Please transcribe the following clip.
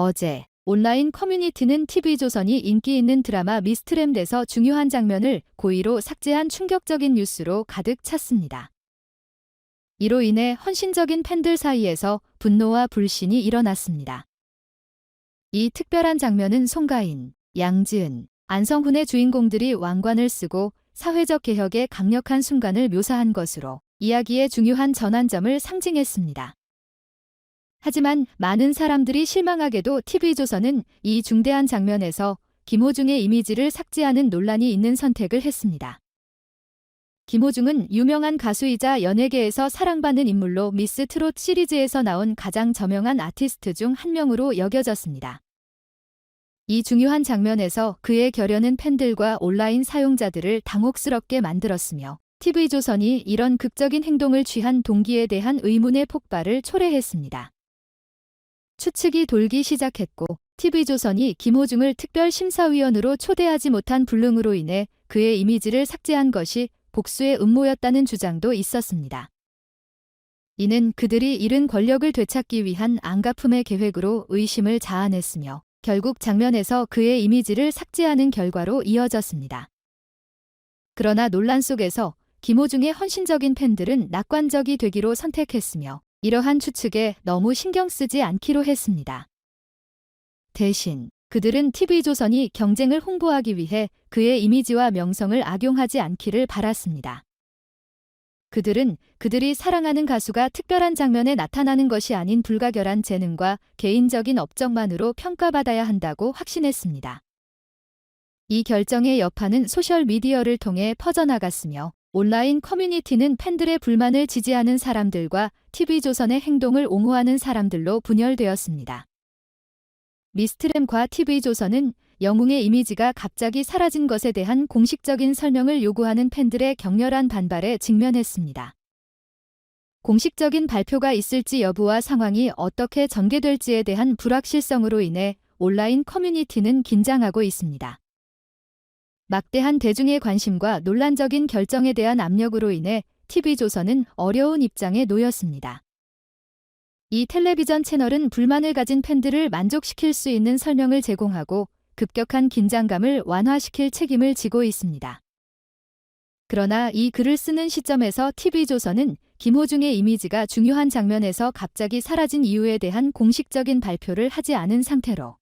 어제 온라인 커뮤니티는 TV조선이 인기 있는 드라마 미스트램에서 중요한 장면을 고의로 삭제한 충격적인 뉴스로 가득 찼습니다. 이로 인해 헌신적인 팬들 사이에서 분노와 불신이 일어났습니다. 이 특별한 장면은 송가인, 양지은, 안성훈의 주인공들이 왕관을 쓰고 사회적 개혁의 강력한 순간을 묘사한 것으로 이야기의 중요한 전환점을 상징했습니다. 하지만 많은 사람들이 실망하게도 TV조선은 이 중대한 장면에서 김호중의 이미지를 삭제하는 논란이 있는 선택을 했습니다. 김호중은 유명한 가수이자 연예계에서 사랑받는 인물로 미스 트롯 시리즈에서 나온 가장 저명한 아티스트 중 한 명으로 여겨졌습니다. 이 중요한 장면에서 그의 결연은 팬들과 온라인 사용자들을 당혹스럽게 만들었으며 TV조선이 이런 극적인 행동을 취한 동기에 대한 의문의 폭발을 초래했습니다. 추측이 돌기 시작했고 TV조선이 김호중을 특별심사위원으로 초대하지 못한 불능으로 인해 그의 이미지를 삭제한 것이 복수의 음모였다는 주장도 있었습니다. 이는 그들이 잃은 권력을 되찾기 위한 안가품의 계획으로 의심을 자아냈으며 결국 장면에서 그의 이미지를 삭제하는 결과로 이어졌습니다. 그러나 논란 속에서 김호중의 헌신적인 팬들은 낙관적이 되기로 선택했으며 이러한 추측에 너무 신경 쓰지 않기로 했습니다. 대신 그들은 TV조선이 경쟁을 홍보하기 위해 그의 이미지와 명성을 악용하지 않기를 바랐습니다. 그들은 그들이 사랑하는 가수가 특별한 장면에 나타나는 것이 아닌 불가결한 재능과 개인적인 업적만으로 평가받아야 한다고 확신했습니다. 이 결정의 여파는 소셜미디어를 통해 퍼져나갔으며 온라인 커뮤니티는 팬들의 불만을 지지하는 사람들과 TV조선의 행동을 옹호하는 사람들로 분열되었습니다. 미스트램과 TV조선은 영웅의 이미지가 갑자기 사라진 것에 대한 공식적인 설명을 요구하는 팬들의 격렬한 반발에 직면했습니다. 공식적인 발표가 있을지 여부와 상황이 어떻게 전개될지에 대한 불확실성으로 인해 온라인 커뮤니티는 긴장하고 있습니다. 막대한 대중의 관심과 논란적인 결정에 대한 압력으로 인해 TV조선은 어려운 입장에 놓였습니다. 이 텔레비전 채널은 불만을 가진 팬들을 만족시킬 수 있는 설명을 제공하고 급격한 긴장감을 완화시킬 책임을 지고 있습니다. 그러나 이 글을 쓰는 시점에서 TV조선은 김호중의 이미지가 중요한 장면에서 갑자기 사라진 이유에 대한 공식적인 발표를 하지 않은 상태로